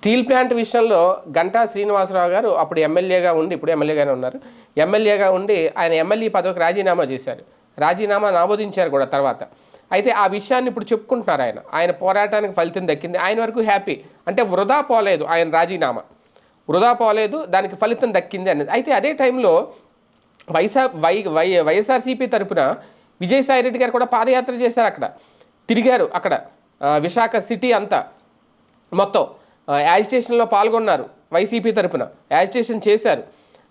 Steel plant విషయంలో గంటా శ్రీనివాసరావు గారు అప్పుడు ఎమ్మెల్యేగా ఉండి ఇప్పుడు ఎమ్మెల్యేగానే ఉన్నారు. ఎమ్మెల్యేగా ఉండి ఆయన ఎమ్మెల్యే పదవికి రాజీనామా చేశారు. రాజీనామా ఆమోదించారు కూడా తర్వాత. అయితే ఆ విషయాన్ని ఇప్పుడు చెప్పుకుంటున్నారు ఆయన. ఆయన పోరాటానికి ఫలితం దక్కింది. ఆయన వరకు హ్యాపీ. అంటే వృధా పోలేదు ఆయన రాజీనామా. వృధా పోలేదు దానికి ఫలితం దక్కింది అనేది. అయితే అదే టైంలో వైసా వై వై వైఎస్ఆర్సీపీ తరపున విజయసాయి రెడ్డి గారు కూడా పాదయాత్ర చేశారు అక్కడ. తిరిగారు అక్కడ. విశాఖ సిటీ అంతా మొత్తం. యాజిటేషన్లో పాల్గొన్నారు వైసీపీ తరపున. యాజిటేషన్ చేశారు.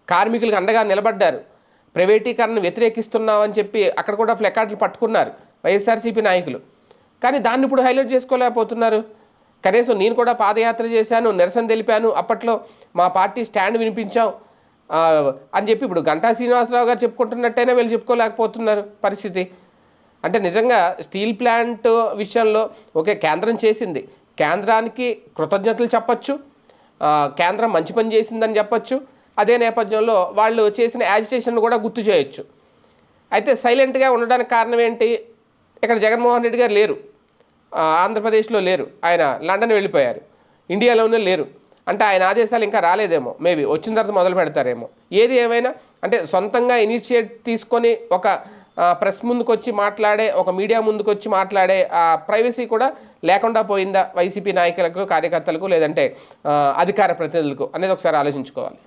కార్మికులకు అండగా నిలబడ్డారు. ప్రైవేటీకరణను వ్యతిరేకిస్తున్నామని చెప్పి అక్కడ కూడా ఫ్లెకార్డులు పట్టుకున్నారు వైఎస్ఆర్సీపీ నాయకులు. కానీ దాన్ని ఇప్పుడు హైలైట్ చేసుకోలేకపోతున్నారు. కనీసం నేను కూడా పాదయాత్ర చేశాను నిరసన తెలిపాను. అప్పట్లో మా పార్టీ స్టాండ్ వినిపించాం. అని చెప్పి ఇప్పుడు గంటా శ్రీనివాసరావు గారు చెప్పుకుంటున్నట్టయినా వీళ్ళు చెప్పుకోలేకపోతున్నారు పరిస్థితి. అంటే నిజంగా స్టీల్ ప్లాంట్ విషయంలో ఓకే కేంద్రం చేసింది. కేంద్రానికి కృతజ్ఞతలు చెప్పచ్చు. కేంద్రం మంచి పని చేసిందని చెప్పచ్చు. అదే నేపథ్యంలో వాళ్ళు చేసిన యాజిటేషన్ కూడా గుర్తు చేయొచ్చు. అయితే సైలెంట్గా ఉండడానికి కారణం ఏంటి? ఇక్కడ జగన్మోహన్ రెడ్డి గారు లేరు. ఆంధ్రప్రదేశ్లో లేరు. ఆయన లండన్ వెళ్ళిపోయారు. ఇండియాలోనే లేరు. అంటే ఆయన ఆదేశాలు ఇంకా రాలేదేమో. మేబీ వచ్చిన తర్వాత మొదలు పెడతారేమో. ఏది ఏమైనా అంటే సొంతంగా ఇనిషియేట్ తీసుకొని ఒక ప్రెస్ ముందుకు వచ్చి మాట్లాడే ఒక మీడియా ముందుకు వచ్చి మాట్లాడే ఆ ప్రైవసీ కూడా లేకుండా పోయిందా వైసీపీ నాయకులకు కార్యకర్తలకు లేదంటే అధికార ప్రతినిధులకు అనేది ఒకసారి ఆలోచించుకోవాలి.